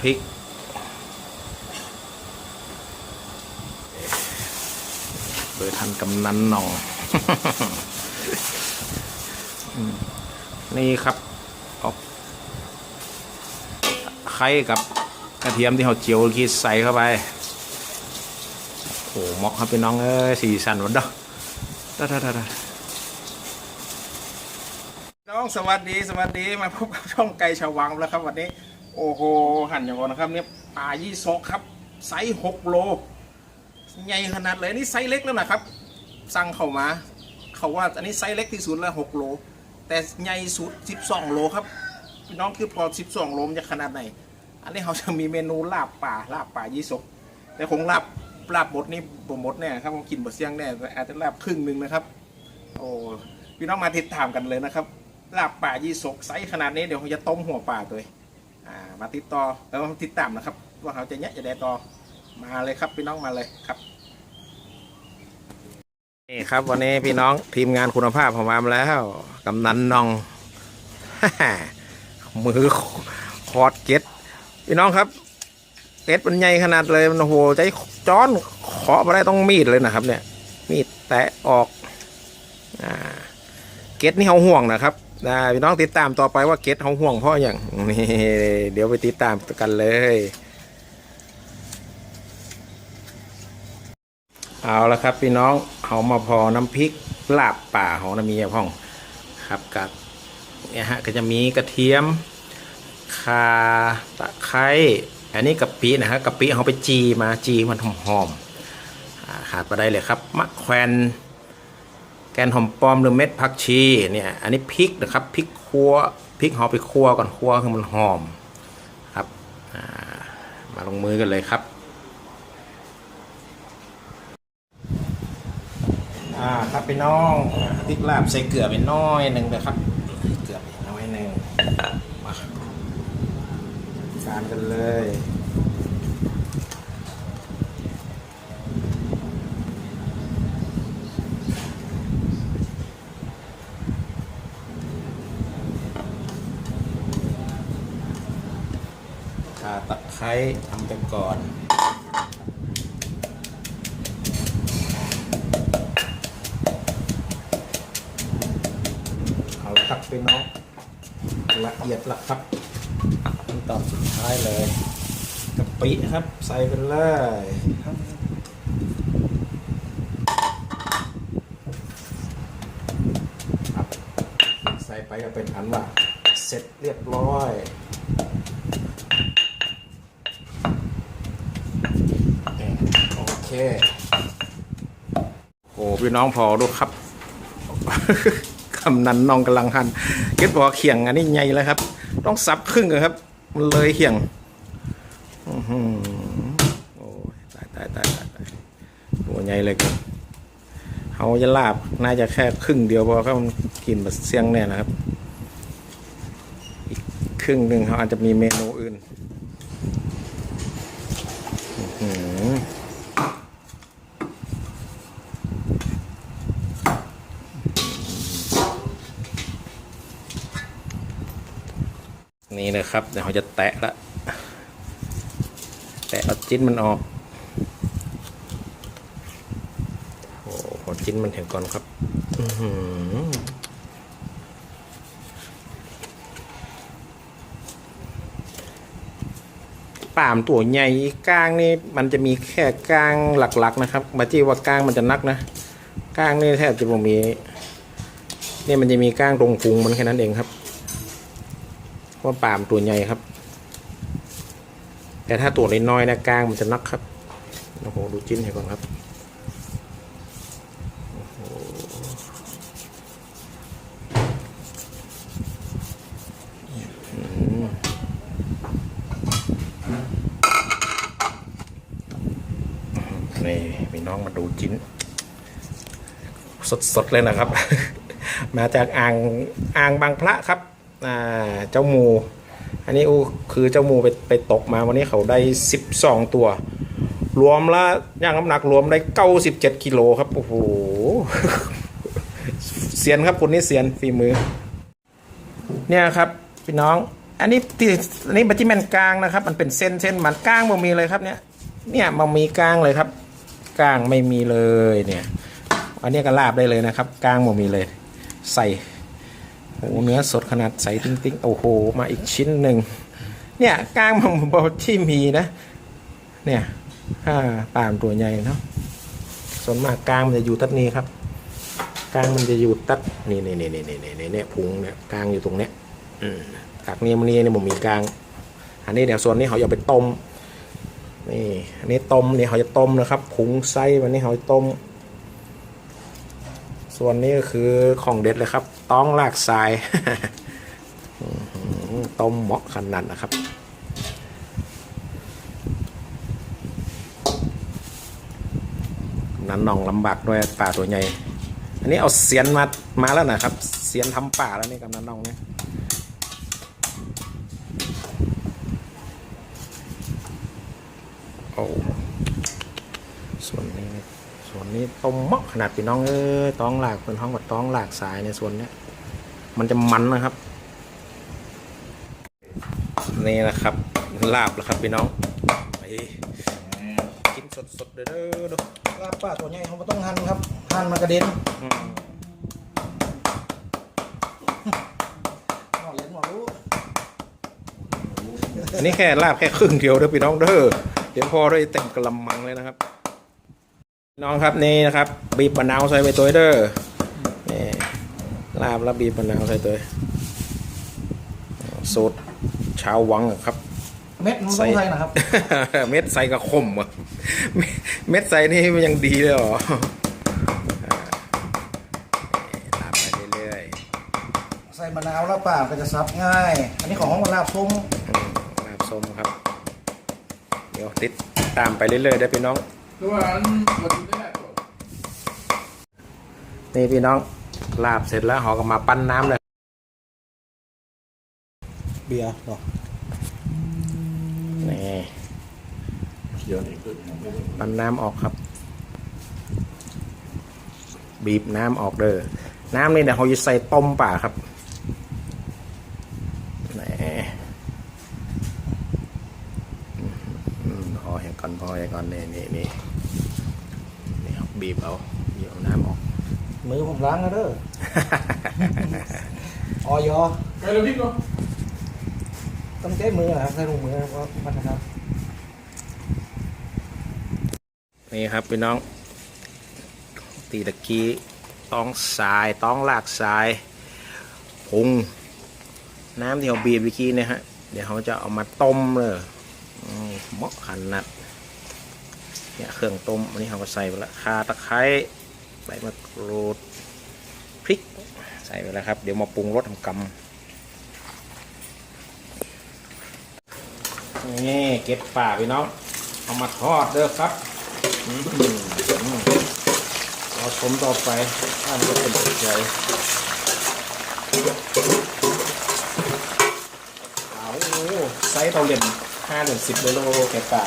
พริก โดยท่านกำนันหนองนี่ครับเอาไข่กับกระเทียมที่เราเจียวกีใส่เข้าไป โอ้โหมอกครับพี่น้องเอ้ยสีสันวันเด้อดาดาดาดาน้องสวัสดีสวัสดีมาพบกับช่องไก่ชาววังแล้วครับวันนี้ โอ้โหหั่นอย่างก่อนนะครับเนี่ยปลายี่สกครับไซส์หกโลใหญ่ขนาดเลยนี่ไซส์เล็กแล้วนะครับ สั่งเข้ามาเขาว่าอันนี้ไซส์เล็กที่สุดแล้วหกโล แต่ใหญ่สุดสิบสองโลครับพี่น้องคือพอสิบสองโลมันจะขนาดไหน อันนี้เขาจะมีเมนูลาบป่าลาบป่ายี่สกแต่คงลาบลาบบดนี่บ่หมดแน่ครับคงกินบดเสียงแน่อาจจะลาบครึ่งหนึ่งนะครับ โอ้พี่น้องมาติดตามกันเลยนะครับลาบป่ายี่สกไซส์ขนาดนี้เดี๋ยวเขาจะต้มหัวป่าตัวเอง มาติดต่อแล้วมาติดตามนะครับ ว่าเขาจะเนี้ยจะได้ต่อมาเลยครับพี่น้องมาเลยครับนี่ครับวันนี้พี่น้องทีมงานคุณภาพของมาแล้วกำนันนอง มือคอดเก็ตพี่น้องครับเอ็ดมันใหญ่ขนาดเลยมันโอ้โหใจจ้อนเคาะมาได้ต้องมีดเลยนะครับ เนี่ย มีดแตะออกอ่าเก็ตนี่เขาห่วงนะครับ อ่าพี่น้องติดตามต่อไปว่าเก็ตเขาห่วงพราะอย่างนี่เดี๋ยวไปติดตามกันเลยเอาละครับพี่น้องเขามาพอน้ำพริกลาบป่าของน้ำมีพ่องครับกับเนี่ยฮะก็จะมีกระเทียมข่าตะไคร้อันนี้กะปินะฮะกะปิเขาไปจีมาจีมันหอมๆขาดไปได้เลยครับมะแขวน แกนหอมปลอมหรือเม็ดผักชีเนี่ยอันนี้พริกนะครับพริกคั่วพริกเขาไปคั่วก่อนคั่วให้มันหอมครับามาลงมือกันเลยครับอ่าครับพี่น้องพริกลาบใส่เกลือไปน้อยหนึ่งนะครับเกลือไปน้อยหนึ่งมาการกันเลย ตะไคร้ทำไปก่อนเอาละครับพี่น้องละเอียดละครับขั้นตอนสุดท้ายเลยกะปิครับ ใส่ไปเลยใส่ไปก็เป็นอันว่าเสร็จเรียบร้อยนี่ โอเคโอ้พี่น้องพอดูครับ คำนั้นน้องกำลังหันเก็บบอเขียงอันนี้ใหญ่แล้วครับ ต้องสับครึ่งครับ มันเลยเขียงอื้อหือโอ้ตายตายตายตายตัวใหญ่เลยครับเขาจะลาบน่าจะแค่ครึ่งเดียวพอเขามันกินแบบเสียงแน่นะครับ อีกครึ่งหนึ่งเขาอาจจะมีเมนูอื่น นะครับเดี๋ยวเขาจะแตะละ แตะเอาจิ้นมันออกโอ้โหจิ้นมันถึงก่อนครับป่ามตัวใหญ่ก้างนี่มันจะมีแค่ก้างหลักๆนะครับมาจี้ว่าก้างมันจะนักนะก้างนี่แทบจะบ่มีเนี่ยมันจะมีก้างตรงพุงมันแค่นั้นเองครับ เพราปามตัวใหญ่ครับ แต่ถ้าตัวน้อยๆนะกลางมันจะนักครับโอ้โหดูจิ้นให้ก่อนครับโอ้โหนี่พี่น้องมาดูจิ้น สดๆเลยนะครับ มาจากอ่างอ่างบางพระครับ เจ้าหมู อันนี้อูคือเจ้าหมูไปไปตกมาวันนี้เขาได้สิบสองตัว รวมละย่างน้ำหนักรวมได้เก้าสิบเจ็ดกิโลครับ โอ้โหเซียนครับคนนี้เซียนฝีมือ เนี่ยครับพี่น้อง อันนี้ที่อันนี้บัจิแมนกลางนะครับ มันเป็นเส้นเส้นมันกลางบ่มีเลยครับเนี่ย เนี่ยมันมีกลางเลยครับกลางไม่มีเลยเนี่ย อันนี้ก็ลาบได้เลยนะครับกลางบ่มีเลย ใส่ โอ้เนื้อสดขนาดใสติ๊งติ๊งโอ้โห มาอีกชิ้นหนึ่งเนี่ยกลางมันบที่มีนะ เนี่ยอ่าปามตัวใหญ่เนาะส่วนมากกลางมันจะอยู่ตัดนี้ครับกลางมันจะอยู่ตัดนี่นี่นี่นี่นี่นี่เนี่ยพุงเนี่ยกลางอยู่ตรงเนี้ยอืมกากเนี้มันนี่เนี่ยผมมีกลาง อันนี้เดี๋ยวส่วนนี้เขาจะไปต้มนี่อันนี้ต้มนี่เขาจะต้มนะครับพุงไส้วันนี้เขาจะต้ม ส่วนนี้ก็คือของเด็ดเลยครับ ต้องลากทรายต้มเหมาะขนาดนะครับนั้นน่องลำบากด้วยป่าตัวใหญ่ อันนี้เอาเสียนมา มาแล้วนะครับ เสียนทำป่าแล้วนี่กับนันน่องเนี่ยโอ้ ส่วนนี้ ส่วนนี้ต้มเหมาะขนาดพี่น้องเอ้ยต้องหลากเป็นห้องกับต้องหลากสายในส่วนเนี้ยมันจะมันนะครับ นี่นะครับลาบแล้วครับพี่น้องไปกินสดๆเด้อเด้อเด้อลาบป้าตัวใหญ่เขาไม่ต้องหั่นครับหั่นมันกระเด็นอืมหมอเล่นหมอรู้อันนี้แค่ลาบแค่ครึ่งเดียวเด้อพี่น้องเด้อเดี๋ยวพอได้เต็มกระมังเลยนะครับพี่ น้องครับนี่นะครับบีบมะนาวใส่ไปตัวเด้อนี่ลาบแล้วบีบมะนาวใส่ตัวสูตรชาววังอะครับ เม็ดมันต้องใส่นะครับ เม็ดใส่กระคมอะเม็ดเม็ดใส่นี่มันยังดีเลยเหรออ่านี่ลาบไปเรื่อยใส่มะนาวแล้วป้าก็จะซับง่าย อันนี้ของห้องลาบส้มๆอืมลาบส้มครับ เดี๋ยวติดตามไปเรื่อยๆได้อพี่น้องตัว นี่พี่น้องลาบเสร็จแล้วหอก็มาปั้นน้ำเลยเบียร์หรอนี่ปั้นน้ำออกครับ บีบน้ำออกเด้อน้ำนี่เดี๋ยวเขาจะใส่ต้มป่าครับนี่อืมพอ อย่างก่อนพออย่างก่อนนี่นี่นี่นี่ครับบีบเอาบีบเอาน้ำออก มือผมล้างแล้วเด้อ ออยใครเราพี่ก็ต้องใช้มือนะครับใช้ถุงมือนะครับเพราะมันนะครับนี่ครับพี่น้อง ตีตะกี้ต้องสายต้องลากสายพุงน้ำที่เราบีบเมื่อกี้เนี่ยฮะเดี๋ยวเขาจะเอามาต้มเลยอืมเหมาะขนาด เนี่ยเครื่องต้มอันนี้เขาก็ใส่ไปละข่าตะไคร้ใบมะกรูดพริก ใส่ไปแล้วครับ เดี๋ยวมาปรุงรสทำกำนี่เก็บป่าพี่น้องเอามาทอดเด้อครับอืมอืมรอชมต่อไปท่านจะเป็นใจเอาไซส์เตาเหรียญห้าถึงสิบโลแกะป่า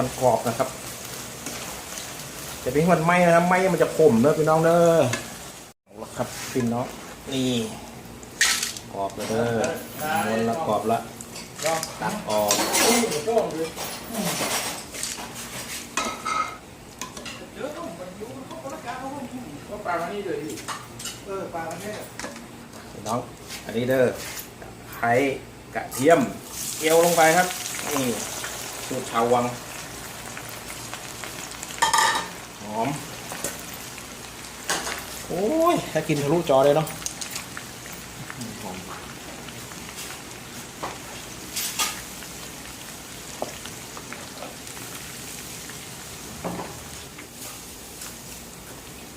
มันกรอบนะครับจะเป็นมันไหมนะครับไหมมันจะขมเด้อพี่น้องเด้อเอาละครับพี่น้องนี่กรอบเลยเด้อม้วนละกรอบละตักออกปลานี่เลยเออปลาเนี่พี่น้องอันนี้เด้อไข่กระเทียมเจียวลงไปครับนี่สูตรชาววัง หอม โอ้ย ถ้ากินทะลุจอเลยเนาะหอม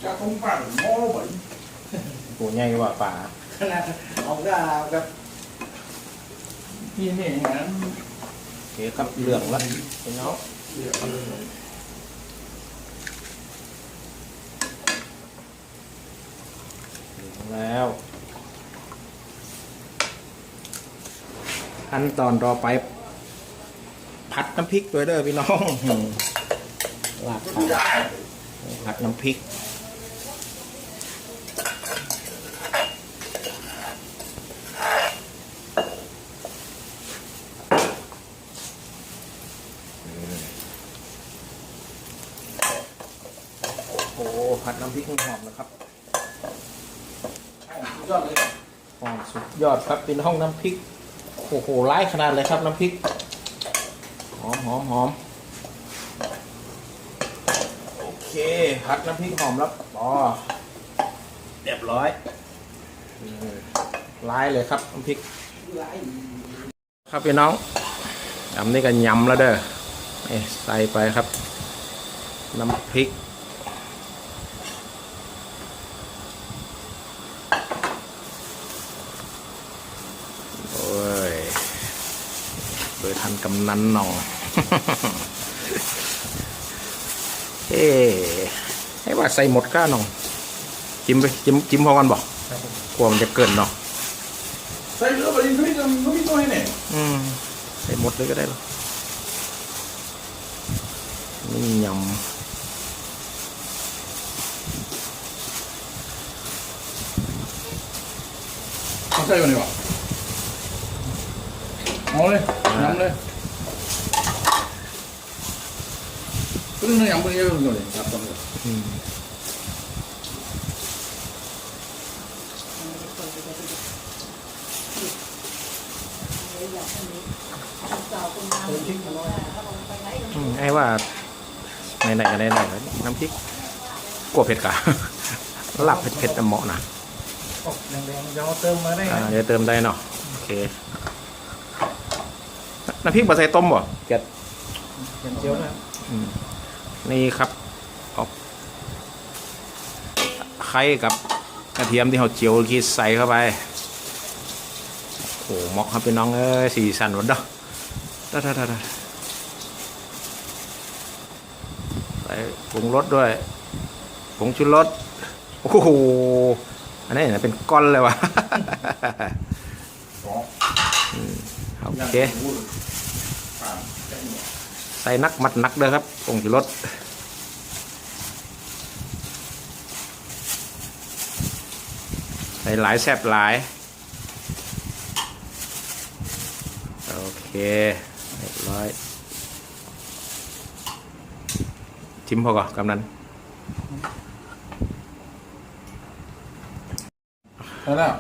จะคงปั่นหม้อเหมือนตัวใหญ่กว่าป่าขนาดเอาได้แบบที่นี่งั้นโอเคครับเหลืองละพี่น้องเดี๋ยว แล้ว ขั้นตอนรอไป ผัดน้ำพริกตัวเด้อพี่น้องลาบผัดน้ำพริกโอ้ผัดน้ำพริกหอมนะครับ ยอดเลยหอมสุดยอดครับเป็นห้องน้ำพริกโอ้โหไล่ขนาดเลยครับน้ำพริกหอมหอมหอมโอเคผัดน้ำพริกหอมแล้วอ๋อเรียบร้อยไล่เลยครับน้ำพริกครับพี่น้องยำนี่ก็ยำแล้วเด้อใส่ไปครับ น้ำพริก โอ้ย โดยทัน กำนันหน่องเอ๊ให้ว่าใส่หมดก้าหน่องจิ้มไปจิ้มจิ้มพอกันบอกครับผมกลัวมันจะเกินเนาะใส่เรือไปยิงพี่ก็ไม่ต้องให้เนี่ยอืมใส่หมดเลยก็ได้หรอกนี่ยเอาใส่ก่อนดีกว่าเอาเลยน้ำเลยก็ต้องยำไปเยอะเลย ครับตอนนี้ำอืมเติมพริกมาหน่อยอืมไอ้ว่าไหนๆก็ไหนๆแล้วน้ำพริกกลัวเผ็ดกะหลับเผ็ดๆน่ะเหมาะนะออกแดงๆยอเติมมาได้อ่านะเดี๋ยวเติมได้เนาะโอเคน้ำพริกบะใส่ต้มบ่เก็ดเป็นเจียวนะครับอืม นี่ครับออกไข่กับกระเทียมที่เขาเจียวคีใส่เข้าไป โอ้โหหมอกครับพี่น้องเอ้ยสีสันวันเด้อด้ด้ด้ใส่ปรุงรสด้วยผงชูรสโอ้โหอันนี้เนี่ยเป็นก้อนเลยวะโอเค ใส่นักมัดนักเด้อครับผงชูรสใส่หลายแซบหลาย โอเคเรียบร้อยชิมพอก่อนกำนันแล้วแล้ว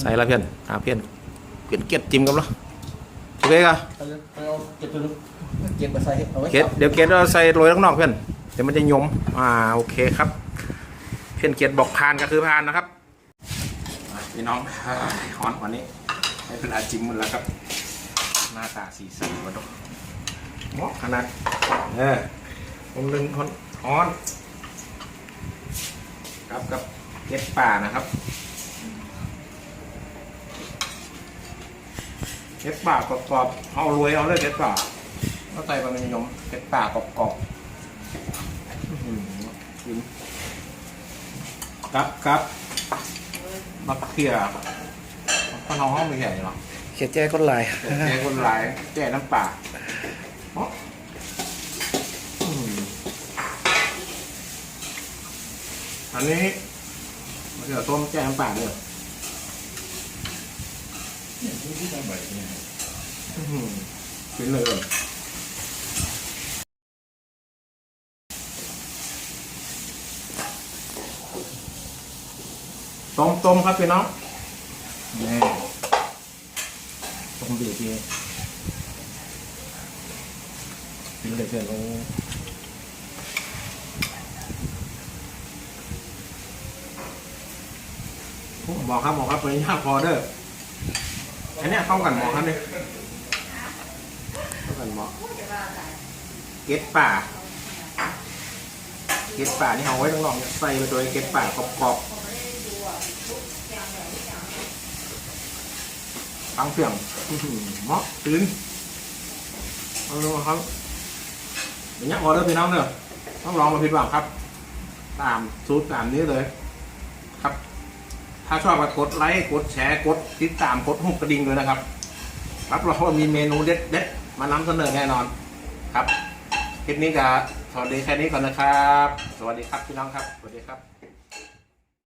ใส่แล้วเพื่อนอ่าเพื่อนเพื่อนเก็ดจิ้มกันเหรอโอเคครับ ไปเอาเก็บตัวนึง เก็บมาใส่เอาไว้เกดเดี๋ยวเกดเราใส่โรยข้างนอกเพื่อนเดี๋ยวมันจะยมอ่าโอเคครับ เพื่อนเกดบอกพานก็คือพานนะครับอะพี่น้องอ่าฮอนวันนี้ให้เป็นอาจิมหมดแล้วครับ หน้าตาสีสันมาดูเหมาะขนาดเออผมดึงฮอนฮอน ครับกับเกดป่านะครับเกดป่ากรอบๆเอารวยเอาเลยเกดป่าเข้าใจป่ะมันยมเป็ดป่ากรอบกรอบๆอื้อหือกินครับครับมะเขือข้าวน้องห้องไม่ใหญ่หรอเขียนแจ้ก้นลายแกคนหลายแกน้ำป่าอ๋ออืมอันนี้มะเขือส้มแกน้ำป่าเลยที่ทำแบบนี้อื้อหือกินเลยก่อ ต้มต้มครับพี่น้องนี่ต้มดีทีกินเลยเพื่อนโอ้บอกครับบอกครับเป็นยากพอเด้ออันนี้เข้ากันหมอครับเนี่ยเข้ากันหมอเก็ดป่า เก็ดป่านี่เอาไว้ตรงนอกใส่ไปโดยเก็ดป่ากรอบ ฟังเสียงอื้อหือเหมาะตื่นเอาลงมาครับเดี๋ยวนี้ออเดอร์พี่น้องเนอะต้องลองมาผิดหวังครับ ตามสูตรตามนี้เลย ครับ ถ้าชอบก็กดไลค์กดแชร์กดติดตามกดหุบกระดิ่งเลยนะครับรับรองว่ามีเมนูเด็ดๆมานำเสนอแน่นอนครับคลิปนี้จะสวัสดีแค่นี้ก่อนนะครับ สวัสดีครับพี่น้องครับ สวัสดีครับ